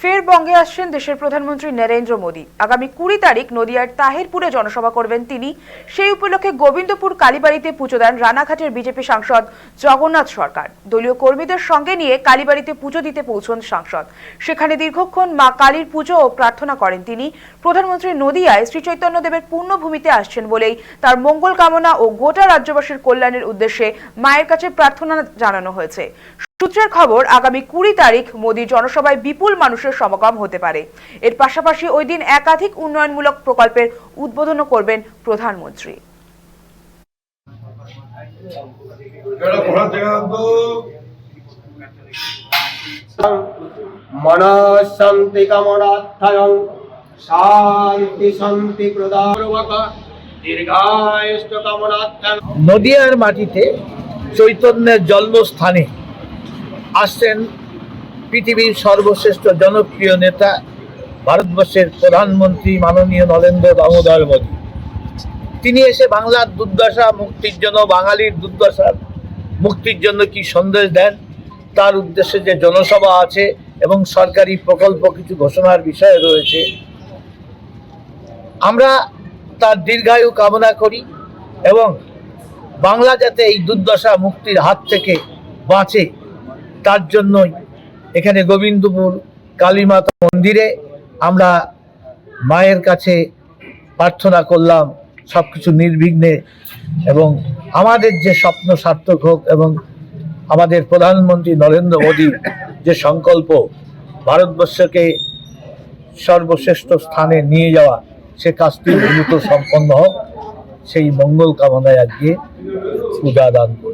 ফের বঙ্গে আসছেন দেশের প্রধানমন্ত্রী নরেন্দ্র মোদী। আগামী কুড়ি তারিখ নদিয়ার তাহিরপুরে জনসভা করবেন তিনি। সেই উপলক্ষে গোবিন্দপুর কালীবাড়িতে পুজো দেন রানাঘাটের বিজেপি সাংসদ জগন্নাথ সরকার। দলীয় কর্মীদের সঙ্গে নিয়ে কালীবাড়িতে পুজো দিতে পৌঁছন সাংসদ। সেখানে দীর্ঘক্ষণ মা কালীর পুজো ও প্রার্থনা করেন তিনি। প্রধানমন্ত্রী নদিয়ায় শ্রী চৈতন্যদেবের পূর্ণভূমিতে আসছেন বলেই তার মঙ্গল কামনা ও গোটা রাজ্যবাসীর কল্যাণের উদ্দেশ্যে মায়ের কাছে প্রার্থনা জানানো হয়েছে। সূত্রের খবর আগামী কুড়ি তারিখ মোদীর জনসভায় বিপুল মানুষের সমাগম হতে পারে। এর পাশাপাশি ওই দিন একাধিক উন্নয়নমূলক প্রকল্পের উদ্বোধনও করবেন প্রধানমন্ত্রী। কামনার্থয়ং শান্তি কামনার্থয়ং নদিয়ার মাটিতে চৈতন্যের জন্মস্থানে আসছেন পৃথিবীর সর্বশ্রেষ্ঠ জনপ্রিয় নেতা, ভারতবর্ষের প্রধানমন্ত্রী মাননীয় নরেন্দ্র দামোদর মোদী। তিনি এসে বাংলার দুর্দশা মুক্তির জন্য, বাঙালির দুর্দশার মুক্তির জন্য কি সন্দেশ দেন? তার উদ্দেশ্যে যে জনসভা আছে এবং সরকারি প্রকল্প কিছু ঘোষণার বিষয় রয়েছে। আমরা তার দীর্ঘায়ু কামনা করি এবং বাংলা যাতে এই দুর্দশা মুক্তির হাত থেকে বাঁচে তার জন্যই এখানে গোবিন্দপুর কালীমাতা মন্দিরে আমরা মায়ের কাছে প্রার্থনা করলাম সব কিছু নির্বিঘ্নে এবং আমাদের যে স্বপ্ন সার্থক হোক এবং আমাদের প্রধানমন্ত্রী নরেন্দ্র মোদীর যে সংকল্প ভারতবর্ষকে সর্বশ্রেষ্ঠ স্থানে নিয়ে যাওয়া, সে কাজটি দ্রুত সম্পন্ন হোক। সেই মঙ্গল কামনায় আজকে পূজা দান করি